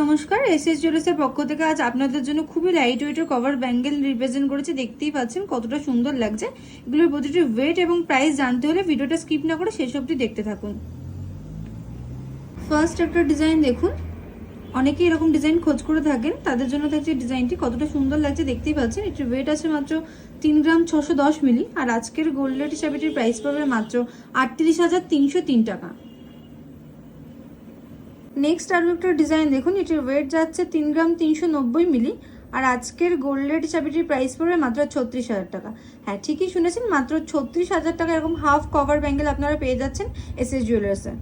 নমস্কার S S জুয়েলার্সের পক্ষ থেকে আজ আপনাদের জন্য খুবই লাইট ওয়েটের কভার ব্যাঙ্গেল রিপ্রেজেন্ট করেছে। দেখতেই পাচ্ছেন কতটা সুন্দর লাগছে। এগুলোর প্রতিটি ওয়েট এবং প্রাইস জানতে হলে ভিডিওটা স্কিপ না করে শেষ অবধি দেখতে থাকুন। ফার্স্ট একটা ডিজাইন দেখুন। অনেকে এরকম ডিজাইন খোঁজ করে থাকেন। তাদের জন্য থাকছে ডিজাইনটি কতটা সুন্দর লাগছে দেখতেই পাচ্ছেন। এটির ওয়েট আছে মাত্র তিন গ্রাম ছশো দশ মিলি আর আজকের গোল্ড রেট হিসাবে এটির প্রাইস পড়বে মাত্র আটত্রিশ হাজার তিনশো তিন টাকা। নেক্সট আরও একটা ডিজাইন দেখুন, এটির ওয়েট যাচ্ছে তিন গ্রাম তিনশো নব্বই মিলি, আর আজকের গোল্ড চাবিটির প্রাইস পড়বে মাত্র ছত্রিশ হাজার টাকা। হ্যাঁ ঠিকই শুনেছেন, মাত্র ছত্রিশ হাজার টাকা এরকম হাফ কভার ব্যাঙ্গেল আপনারা পেয়ে যাচ্ছেন এস এস জুয়েলার্সে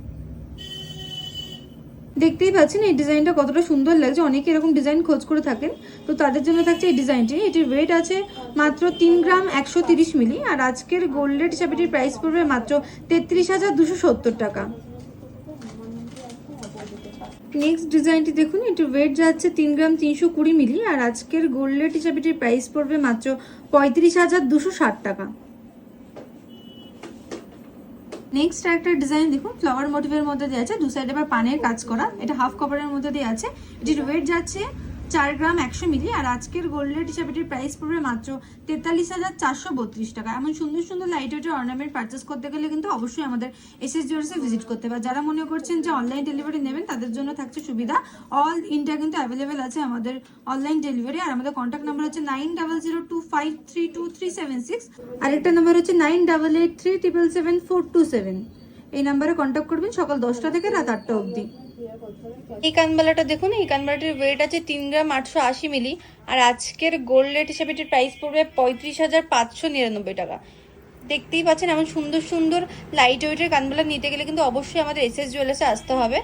দেখতেই পাচ্ছেন, এই ডিজাইনটা কতটা সুন্দর লাগছে, অনেকে এরকম ডিজাইন খোঁজ করে থাকেন, তো তাদের জন্য থাকছে এই ডিজাইনটি এটির ওয়েট আছে মাত্র তিন গ্রাম একশো তিরিশ মিলি, আর আজকের গোল্ড চাবিটির প্রাইস পড়বে মাত্র তেত্রিশ হাজার দুশো সত্তর টাকা। নেক্সট ডিজাইনটি দেখুন এটির ওয়েট যাচ্ছে তিন গ্রাম তিনশো কুড়ি মিলি, আর আজকের গোল্ডলেট হিসাবে এটির প্রাইস পড়বে মাত্র পঁয়ত্রিশ হাজার দুশো ষাট টাকা। নেক্সট একটা ডিজাইন দেখুন ফ্লাওয়ার মোটিভের মধ্যে দিয়ে আছে, দু সাইডে আবার পানের কাজ করা, এটা হাফ কভারের মধ্যে দিয়ে আছে, এটির ওয়েট যাচ্ছে চার গ্রাম একশো মিলি, আর আজকের গোল্ড রেট হিসাবে এটির প্রাইস পড়বে মাত্র তেতাল্লিশ হাজার চারশো বত্রিশ টাকা। এমন সুন্দর সুন্দর লাইট ওয়েটের অর্নামেন্ট পারচেস করতে গেলে কিন্তু অবশ্যই আমাদের এস এস জুয়েলার্সে ভিজিট করতে পারে যারা মনে করছেন যে অনলাইন ডেলিভারি নেবেন, তাদের জন্য থাকছে সুবিধা। অল ইন্ডিয়া কিন্তু অ্যাভেলেবেল আছে আমাদের অনলাইন ডেলিভারি আর আমাদের কন্ট্যাক্ট নাম্বার হচ্ছে nine double zero two five three two three seven six আরেকটা নাম্বার হচ্ছে nine double eight three triple seven four two seven এই নাম্বারে কন্ট্যাক্ট করবেন সকাল দশটা থেকে রাত আটটা অবধি। এই কানবালাটা দেখুন, এই কানবালাটির ওয়েট আছে তিন গ্রাম আটশো আশি মিলি আর আজকের গোল্ড রেট হিসেবে এটির প্রাইস পড়বে পঁয়ত্রিশ হাজার পাঁচশো নিরানব্বই টাকা। দেখতেই পাচ্ছেন এমন সুন্দর সুন্দর লাইট ওয়েটের কানবালা নিতে গেলে কিন্তু অবশ্যই আমাদের এস এস জুয়েলার্সে আসতে হবে।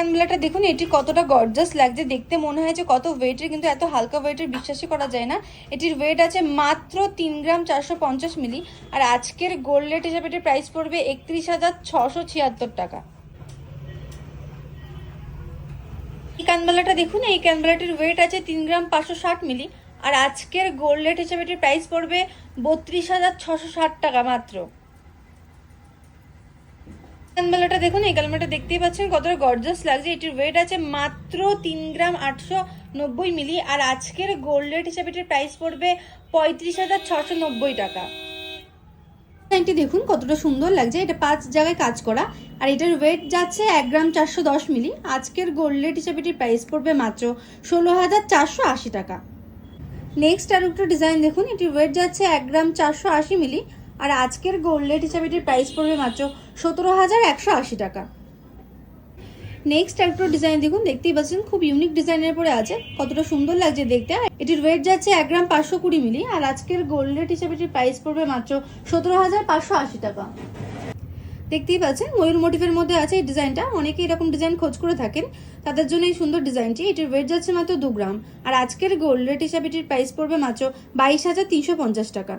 কানবালাটা দেখুন, এটি কতটা গর্জাস লাগছে। দেখতে মনে হয় যে কত ওয়েটের কিন্তু এত হালকা ওয়েটের বিশ্বাসই করা যায় না। এটির ওয়েট আছে মাত্র তিন গ্রাম চারশো পঞ্চাশ মিলি। আর আজকের গোল্ড রেট হিসাবে এটির প্রাইস পড়বে একত্রিশ হাজার ছশো ছিয়াত্তর টাকা। এই কানবালাটা দেখুন, এই কানবালাটির ওয়েট আছে তিন গ্রাম পাঁচশো ষাট মিলি। আর আজকের গোল্ড রেট হিসেবে এটির প্রাইস পড়বে বত্রিশ হাজার ছশো ষাট টাকা মাত্র। কানবালাটা দেখুন, এই কানবালাটা দেখতেই পাচ্ছেন কতটা গর্জাস লাগছে। এটির ওয়েট আছে মাত্র তিন গ্রাম আটশো নব্বই মিলি আর আজকের গোল্ড রেট হিসেবে এটির প্রাইস পড়বে পঁয়ত্রিশ হাজার ছশো নব্বই টাকা। ডিজাইনটি দেখুন, কতটা সুন্দর লাগছে। এটা পাঁচ জায়গায় কাজ করা, আর এটার ওয়েট যাচ্ছে এক গ্রাম চারশো দশ মিলি আজকের গোল্ড রেট হিসেবে এটির প্রাইস পড়বে মাত্র ষোলো হাজার চারশো আশি টাকা। নেক্সট আর একটা ডিজাইন দেখুন, এটির ওয়েট যাচ্ছে এক গ্রাম চারশো আশি মিলি আর আজকের গোল্ড রেট হিসাবে এটির প্রাইস পড়বে মাত্র সতেরো হাজার একশো আশি টাকা। নেক্সট একটা ডিজাইন দেখুন, দেখতেই পাচ্ছেন খুব ইউনিক ডিজাইনের পরে আছে, কতটা সুন্দর লাগছে দেখতে। এটির ওয়েট যাচ্ছে এক গ্রাম পাঁচশো কুড়ি মিলি আর আজকের গোল্ড রেট হিসাবে এটির প্রাইস পড়বে মাত্র সতেরো হাজার পাঁচশো আশি টাকা। দেখতেই পাচ্ছেন ময়ূর মোটিভের মধ্যে আছে এই ডিজাইনটা অনেকে এরকম ডিজাইন খোঁজ করে থাকেন, তাদের জন্য এই সুন্দর ডিজাইনটি এটির ওয়েট যাচ্ছে মাত্র দু গ্রাম, আর আজকের গোল্ড রেট হিসাবে এটির প্রাইস পড়বে মাত্র বাইশ হাজার তিনশো পঞ্চাশ টাকা।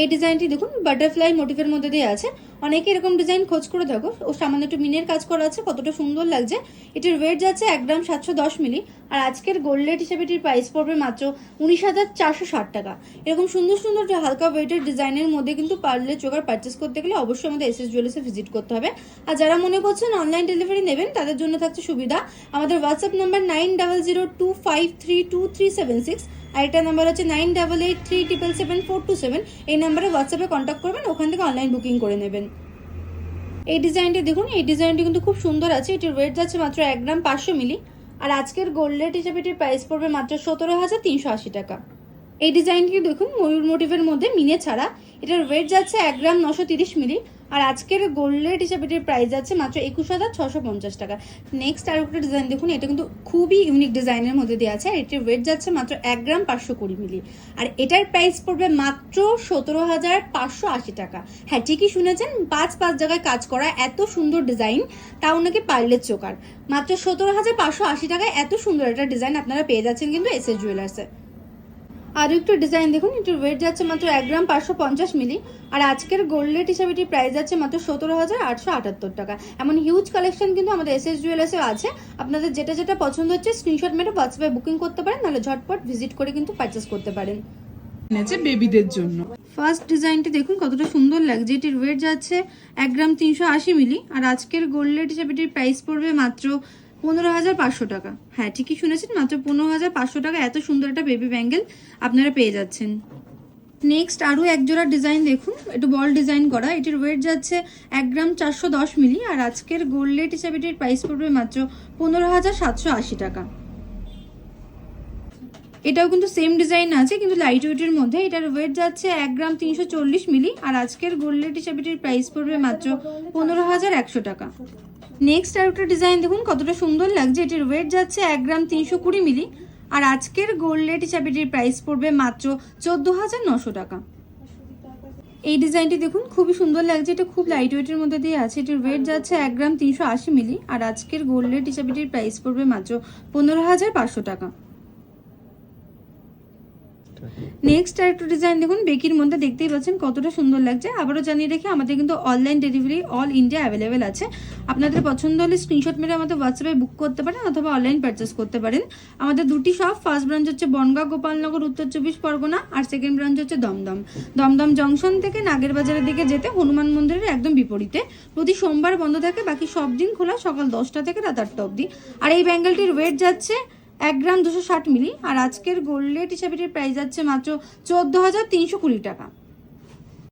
এই ডিজাইনটি দেখুন বাটারফ্লাই মোটিভের মধ্যে দিয়ে আছে। অনেকে এরকম ডিজাইন খোঁজ করে থাকো ও সামান্য একটু মিনের কাজ করা আছে, কতটা সুন্দর লাগছে। এটির ওয়েট যাচ্ছে এক গ্রাম সাতশো দশ মিলি, আর আজকের গোল্ড রেট হিসেবে এটির প্রাইস পড়বে মাত্র উনিশ হাজার চারশো ষাট টাকা। এরকম সুন্দর সুন্দর হালকা ওয়েটের ডিজাইনের মধ্যে কিন্তু পারলে চোখার পারচেস করতে গেলে অবশ্যই আমাদের এস এস জুয়েলার্সে ভিজিট করতে হবে। আর যারা মনে করছেন অনলাইন ডেলিভারি নেবেন, তাদের জন্য থাকছে সুবিধা। আমাদের WhatsApp number nine double zero two five three two three seven six আর এটা নাম্বার হচ্ছে nine double eight three triple seven four two seven এই নাম্বারে হোয়াটসঅ্যাপে কন্ট্যাক্ট করবেন, ওখান থেকে অনলাইন বুকিং করে নেবেন। এই ডিজাইনটি দেখুন, এই ডিজাইনটি কিন্তু খুব সুন্দর আছে, এটির ওয়েট যাচ্ছে মাত্র এক গ্রাম পাঁচশো মিলি। আর আজকের গোল্ড রেট হিসেবে এটির প্রাইস পড়বে মাত্র সতেরো হাজার তিনশো আশি টাকা। এই ডিজাইনটি দেখুন, ময়ূর মোটিভের মধ্যে মিনে ছাড়া। এটার ওয়েট যাচ্ছে এক গ্রাম নশো তিরিশ মিলি। আর আজকের গোল্ড রেট হিসেবে এটির প্রাইস যাচ্ছে মাত্র একুশ হাজার ছশো পঞ্চাশ টাকা। নেক্সট আর একটা ডিজাইন দেখুন, এটা কিন্তু খুবই ইউনিক ডিজাইনের মধ্যে দিয়ে আছে, আর এটির ওয়েট যাচ্ছে মাত্র এক গ্রাম পাঁচশো কুড়ি মিলি আর এটার প্রাইস পড়বে মাত্র সতেরো হাজার পাঁচশো আশি টাকা। হ্যাঁ ঠিকই শুনেছেন, পাঁচ পাঁচ জায়গায় কাজ করা এত সুন্দর ডিজাইন তাও নাকি পার্লের চোকার। মাত্র সতেরো হাজার পাঁচশো আশি টাকায় এত সুন্দর একটা ডিজাইন আপনারা পেয়ে যাচ্ছেন কিন্তু এস এস জুয়েলার্সে আর একটু ডিজাইন দেখুন এটির ওয়েট যাচ্ছে মাত্র এক গ্রাম পাঁচশো পঞ্চাশ মিলি আর আজকের গোল্ড রেট হিসাবে এটির প্রাইস যাচ্ছে মাত্র সতেরো হাজার আটশো আটাত্তর টাকা। এমন হিউজ কালেকশন কিন্তু আমাদের এস এস জুয়েলার্সে আছে। আপনাদের যেটা যেটা পছন্দ হচ্ছে স্ক্রিনশট মেরে হোয়াটসঅ্যাপে বুকিং করতে পারেন নাহলে ঝটপট ভিজিট করে কিন্তু পারচেস করতে পারেন। এনেছে বেবিদের জন্য। ফার্স্ট ডিজাইনটি দেখুন কতটা সুন্দর লাগছে। এটির ওয়েট যাচ্ছে এক গ্রাম তিনশো আশি মিলি আর আজকের গোল্ড রেট হিসাবে এটির প্রাইস পড়বে মাত্র পনেরো হাজার পাঁচশো টাকা। হ্যাঁ ঠিকই শুনেছেন, মাত্র পনেরো হাজার পাঁচশো টাকা এত সুন্দর একটা বেবি ব্যাঙ্গেল আপনারা পেয়ে যাচ্ছেন। নেক্সট আরও এক জোড়া ডিজাইন দেখুন, একটু বল ডিজাইন করা। এটির ওয়েট যাচ্ছে এক গ্রাম চারশো দশ মিলি, আর আজকের গোল্ড রেট হিসাবে এটির প্রাইস পড়বে মাত্র পনেরো হাজার সাতশো আশি টাকা। এটাও কিন্তু সেম ডিজাইন আছে, কিন্তু লাইট ওয়েটের মধ্যে। এটার ওয়েট যাচ্ছে এক গ্রাম তিনশো চল্লিশ মিলি, আর আজকের গোল্ড রেট হিসাবে এটির প্রাইস পড়বে মাত্র পনেরো হাজার একশো টাকা। নেক্সট আরেকটা ডিজাইন দেখুন, কতটা সুন্দর লাগছে। এটির ওয়েট যাচ্ছে এক গ্রাম তিনশো কুড়ি মিলি। আর আজকের গোল্ড লেট হিসাবে এটির প্রাইস পড়বে মাত্র চোদ্দ হাজার নশো টাকা। এই ডিজাইনটি দেখুন, খুবই সুন্দর লাগছে। এটা খুব লাইট ওয়েটের মধ্যে দিয়ে আছে। এটির ওয়েট যাচ্ছে এক গ্রাম তিনশো আশি মিলি। আর আজকের গোল্ড লেট হিসাবে এটির প্রাইস পড়বে মাত্র পনেরো হাজার পাঁচশো টাকা। নেক্সট আর ডিজাইন দেখুন। বেকির মধ্যে দেখতেই পাচ্ছেন কতটা সুন্দর লাগছে। আবারও জানিয়ে রেখে, আমাদের কিন্তু online delivery all India available আছে। আপনাদের পছন্দ হলে স্ক্রিনশট মেরে আমাদের হোয়াটসঅ্যাপে বুক করতে পারেন অথবা অনলাইন পারচেস করতে পারেন। আমাদের দুটি শপ ফার্স্ট ব্রাঞ্চ হচ্ছে বনগাঁ, গোপালনগর, উত্তর চব্বিশ পরগনা আর সেকেন্ড ব্রাঞ্চ হচ্ছে দমদম। দমদম জংশন থেকে নাগের বাজারের দিকে যেতে হনুমান মন্দিরের একদম বিপরীতে। প্রতি সোমবার বন্ধ থাকে, বাকি সব দিন খোলা সকাল দশটা থেকে রাত আটটা অবধি। আর এই ব্যাঙ্গেলটির ওয়েট যাচ্ছে এক গ্রাম দুশো ষাট মিলি আর আজকের গোল্ড রেট হিসাবে এটির প্রাইস যাচ্ছে মাত্র চোদ্দ হাজার তিনশো কুড়ি টাকা।